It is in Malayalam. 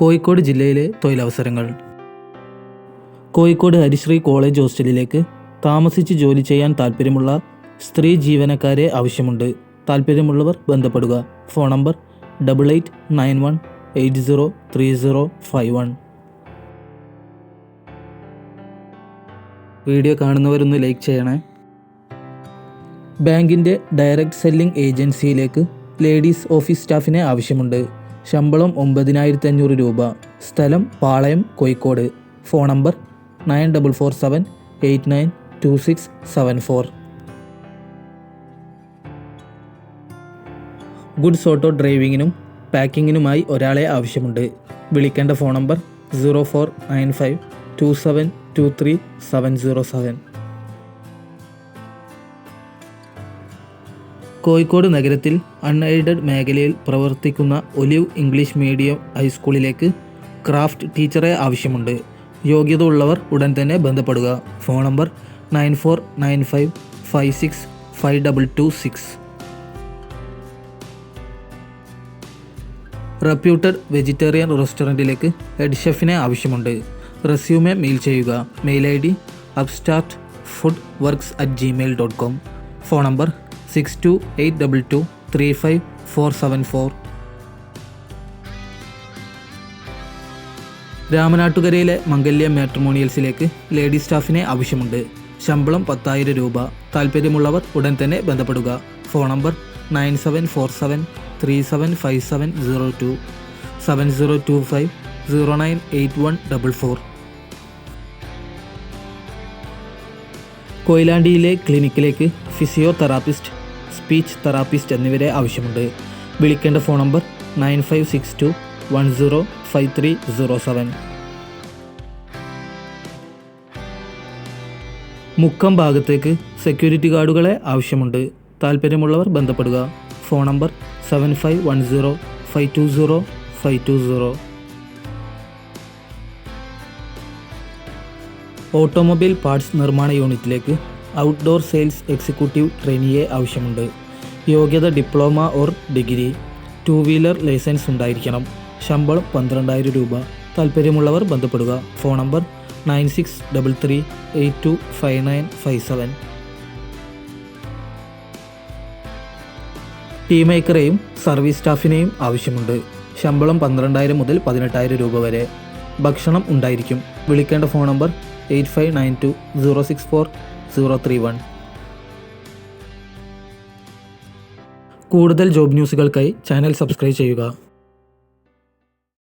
കോഴിക്കോട് ജില്ലയിലെ തൊഴിലവസരങ്ങൾ. കോഴിക്കോട് ഹരിശ്രീ കോളേജ് ഹോസ്റ്റലിലേക്ക് താമസിച്ച് ജോലി ചെയ്യാൻ താൽപ്പര്യമുള്ള സ്ത്രീ ജീവനക്കാരെ ആവശ്യമുണ്ട്. താൽപ്പര്യമുള്ളവർ ബന്ധപ്പെടുക. Phone number double eight nine one eight zero three zero five one video കാണുന്നവരൊന്ന് like ചെയ്യണേ. ബാങ്കിന്റെ ഡയറക്റ്റ് സെല്ലിംഗ് ഏജൻസിയിലേക്ക് ലേഡീസ് ഓഫീസ് സ്റ്റാഫിനെ ആവശ്യമുണ്ട്. ശമ്പളം ഒമ്പതിനായിരത്തി അഞ്ഞൂറ് രൂപ. സ്ഥലം Palayam Kozhikode. Phone number nine double four seven eight nine two six seven four. Goods auto ഡ്രൈവിങ്ങിനും പാക്കിങ്ങിനുമായി ഒരാളെ ആവശ്യമുണ്ട്. വിളിക്കേണ്ട phone number zero four nine five two seven two three seven zero seven. Kozhikode നഗരത്തിൽ അൺഎയ്ഡഡ് മേഖലയിൽ പ്രവർത്തിക്കുന്ന ഒലിവ് ഇംഗ്ലീഷ് മീഡിയം ഹൈസ്കൂളിലേക്ക് ക്രാഫ്റ്റ് ടീച്ചറെ ആവശ്യമുണ്ട്. യോഗ്യത ഉള്ളവർ ഉടൻ തന്നെ ബന്ധപ്പെടുക. Phone number nine four nine five five six five double two six. Reputed vegetarian റെസ്റ്റോറന്റിലേക്ക് head ഷെഫിനെ ആവശ്യമുണ്ട്. റെസ്യൂമെ മെയിൽ ചെയ്യുക. Mail I D upstart food works at Gmail dot com phone number six two eight double two three five four seven four രാമനാട്ടുകരയിലെ Mangalyam മാട്രിമോണിയൽസിലേക്ക് ലേഡി സ്റ്റാഫിനെ ആവശ്യമുണ്ട്. ശമ്പളം പത്തായിരം രൂപ. താല്പര്യമുള്ളവർ ഉടൻ തന്നെ ബന്ധപ്പെടുക. Phone number nine seven four seven three seven five seven zero two. Seven zero two five zero nine eight one double four. കൊയിലാണ്ടിയിലെ ക്ലിനിക്കിലേക്ക് ഫിസിയോതെറാപ്പിസ്റ്റ് സ്പീച്ച് തെറാപ്പിസ്റ്റ് എന്നിവരെ ആവശ്യമുണ്ട്. വിളിക്കേണ്ട phone number nine five six two one zero five three zero seven. Mukkam ഭാഗത്തേക്ക് സെക്യൂരിറ്റി ഗാർഡുകളെ ആവശ്യമുണ്ട്. താല്പര്യമുള്ളവർ ബന്ധപ്പെടുക. Phone number seven five one zero five two zero five two zero. Automobile parts നിർമ്മാണ യൂണിറ്റിലേക്ക് ഔട്ട്ഡോർ സെയിൽസ് എക്സിക്യൂട്ടീവ് ട്രെയിനിയെ ആവശ്യമുണ്ട്. യോഗ്യത diploma or degree two wheeler licence ഉണ്ടായിരിക്കണം. ശമ്പളം പന്ത്രണ്ടായിരം രൂപ. താല്പര്യമുള്ളവർ ബന്ധപ്പെടുക. Phone number nine six double three eight two five nine five seven team മേക്കറെയും service സ്റ്റാഫിനെയും ആവശ്യമുണ്ട്. ശമ്പളം പന്ത്രണ്ടായിരം മുതൽ പതിനെട്ടായിരം രൂപ വരെ. ഭക്ഷണം ഉണ്ടായിരിക്കും. വിളിക്കേണ്ട phone number eight five nine two zero six four zero three one. കൂടുതൽ ജോബ് ന്യൂസുകൾക്കായി ചാനൽ സബ്സ്ക്രൈബ് ചെയ്യുക.